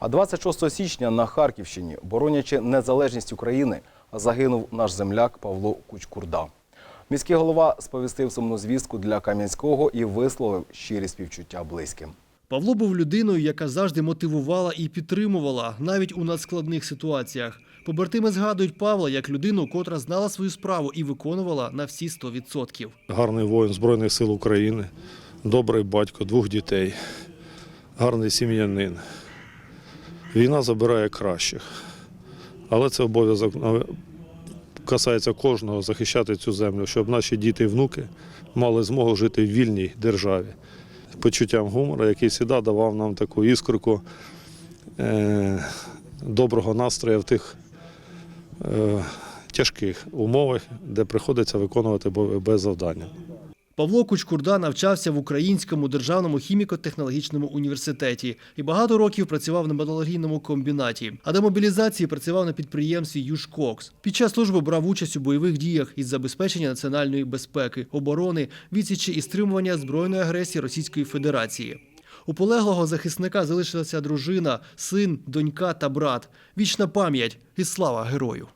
А 26 січня на Харківщині, боронячи незалежність України, загинув наш земляк Павло Кучкурда. Міський голова сповістив сумну звістку для Кам'янського і висловив щирі співчуття близьким. Павло був людиною, яка завжди мотивувала і підтримувала, навіть у надскладних ситуаціях. Побратими згадують Павла як людину, котра знала свою справу і виконувала на всі 100%. гарний воїн Збройних сил України, добрий батько двох дітей, гарний сім'янин. Війна забирає кращих. Але це обов'язок касається кожного захищати цю землю, щоб наші діти і внуки мали змогу жити в вільній державі. Почуттям гумору, який завжди давав нам таку іскорку е, доброго настрою в тих е, тяжких умовах, де приходиться виконувати без завдання. Павло Кучкурда навчався в Українському державному хіміко-технологічному університеті і багато років працював на металургійному комбінаті. А до мобілізації працював на підприємстві Южкокс. Під час служби брав участь у бойових діях із забезпечення національної безпеки, оборони, відсічі і стримування збройної агресії Російської Федерації. У полеглого захисника залишилася дружина, син, донька та брат. Вічна пам'ять і слава герою.